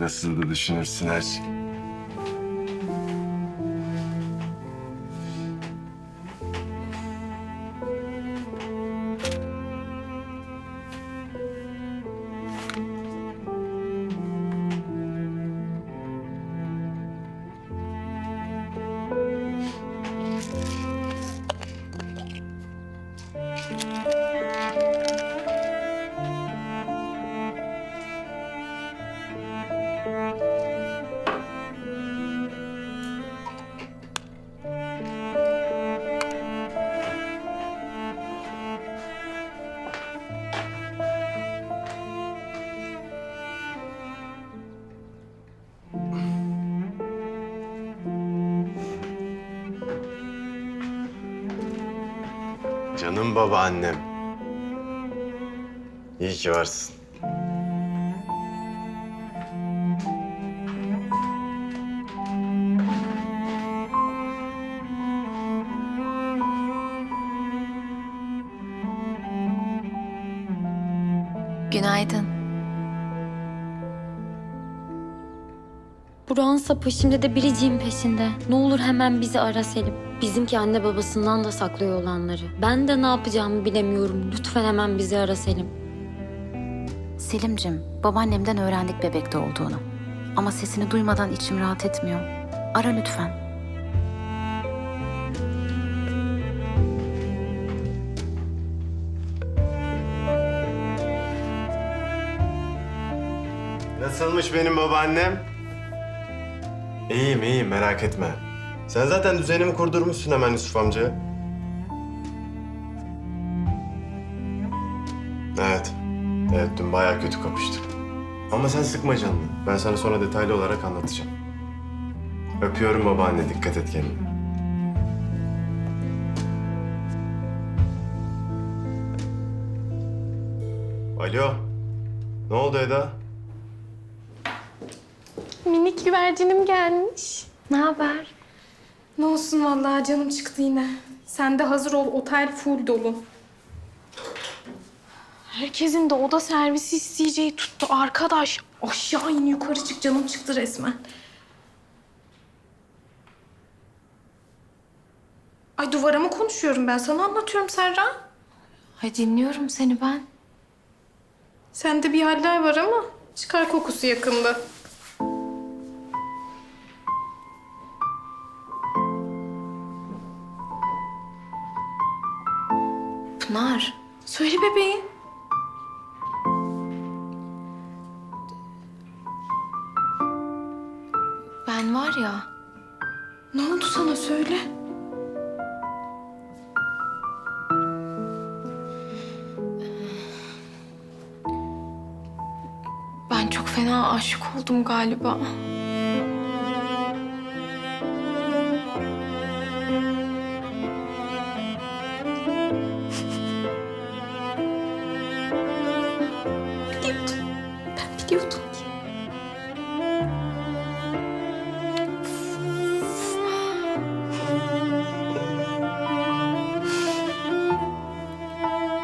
Nasıl da düşünürsün her şeyi. Canım babaannem. İyi ki varsın. Günaydın. Burak'ın peşimde de biriciğin peşinde. Ne olur hemen bizi ara Selim. Bizimki anne babasından da saklıyor olanları. Ben de ne yapacağımı bilemiyorum. Lütfen hemen bizi ara Selim. Selimcim, babaannemden öğrendik bebekte olduğunu. Ama sesini duymadan içim rahat etmiyor. Ara lütfen. Nasılmış benim babaannem? İyiyim iyiyim merak etme. Sen zaten düzenimi kurdurmuşsun hemen Yusuf amca. Evet. Evet dün bayağı kötü kapıştık. Ama sen sıkma canını. Ben sana sonra detaylı olarak anlatacağım. Öpüyorum babaanne. Dikkat et kendine. Alo. Ne oldu Eda? Minik güvercinim gelmiş. Ne haber? Ne olsun vallahi canım çıktı yine. Sen de hazır ol, otel full dolu. Herkesin de oda servisi isteyeceği tuttu arkadaş. Aşağı in yukarı çık canım çıktı resmen. Ay duvara mı konuşuyorum ben? Sana anlatıyorum Serra. Ay dinliyorum seni ben. Sende bir haller var ama çıkar kokusu yakında. Pınar, Söyle bebeğim. ben var ya... Ne oldu sana söyle. Ben çok fena aşık oldum galiba.